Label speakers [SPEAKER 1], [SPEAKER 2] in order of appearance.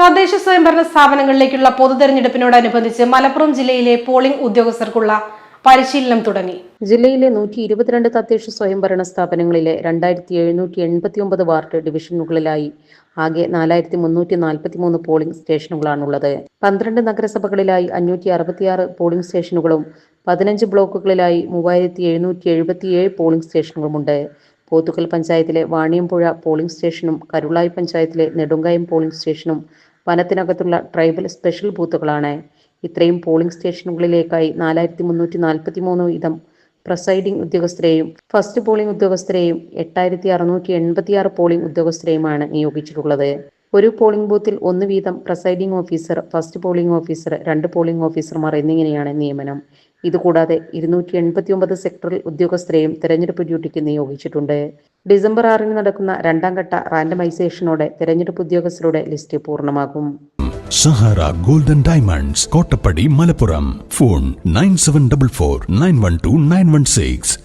[SPEAKER 1] തദ്ദേശ സ്വയംഭരണ സ്ഥാപനങ്ങളിലേക്കുള്ള പൊതു പൊതുതെരഞ്ഞെടുപ്പിനോടനുബന്ധിച്ച് മലപ്പുറം ജില്ലയിലെ പോളിംഗ് ഉദ്യോഗസ്ഥർക്കുള്ള പരിശീലനം തുടങ്ങി.
[SPEAKER 2] ജില്ലയിലെ നൂറ്റി ഇരുപത്തിരണ്ട് തദ്ദേശ സ്വയംഭരണ സ്ഥാപനങ്ങളിലെ രണ്ടായിരത്തി എഴുന്നൂറ്റി എൺപത്തി ഒമ്പത് വാർഡ് ഡിവിഷനുകളിലായി. ആകെ നാലായിരത്തി മുന്നൂറ്റി നാൽപ്പത്തി മൂന്ന് പോളിംഗ് സ്റ്റേഷനുകളാണുള്ളത്. പന്ത്രണ്ട് നഗരസഭകളിലായി അഞ്ഞൂറ്റി അറുപത്തിയാറ് പോളിംഗ് സ്റ്റേഷനുകളും പതിനഞ്ച് ബ്ലോക്കുകളിലായി മൂവായിരത്തി എഴുന്നൂറ്റി എഴുപത്തിയേഴ് പോളിംഗ് സ്റ്റേഷനുകളുമുണ്ട്. പോത്തുക്കൽ പഞ്ചായത്തിലെ വാണിയമ്പുഴ പോളിംഗ് സ്റ്റേഷനും കരുളായി പഞ്ചായത്തിലെ നെടുങ്കായം പോളിംഗ് സ്റ്റേഷനും വനത്തിനകത്തുള്ള ട്രൈബൽ സ്പെഷ്യൽ ബൂത്തുകളാണ്. ഇത്രയും പോളിംഗ് സ്റ്റേഷനുകളിലേക്കായി നാലായിരത്തി മുന്നൂറ്റി നാൽപ്പത്തി മൂന്ന് വീതം പ്രസൈഡിംഗ് ഉദ്യോഗസ്ഥരെയും ഫസ്റ്റ് പോളിംഗ് ഉദ്യോഗസ്ഥരെയും എട്ടായിരത്തി അറുന്നൂറ്റി എൺപത്തിയാറ് പോളിംഗ് ഉദ്യോഗസ്ഥരെയുമാണ് നിയോഗിച്ചിട്ടുള്ളത്. ഒരു പോളിംഗ് ബൂത്തിൽ ഒന്ന് വീതം presiding officer first polling officer രണ്ട് പോളിംഗ് ഓഫീസർമാർ എന്നിങ്ങനെയാണ് നിയമനം. ഇതുകൂടാതെ ഇരുന്നൂറ്റി എൺപത്തി ഒമ്പത് സെക്ടറൽ ഉദ്യോഗസ്ഥരെയും തെരഞ്ഞെടുപ്പ് ഡ്യൂട്ടിക്ക് നിയോഗിച്ചിട്ടുണ്ട്. ഡിസംബർ ആറിന് നടക്കുന്ന രണ്ടാം ഘട്ട റാൻഡമൈസേഷനോടെ തെരഞ്ഞെടുപ്പ് ഉദ്യോഗസ്ഥരുടെ list പൂർണമാകും.
[SPEAKER 3] Sahara golden diamonds Kottappadi Malappuram. Phone nine seven double four nine one two nine one six.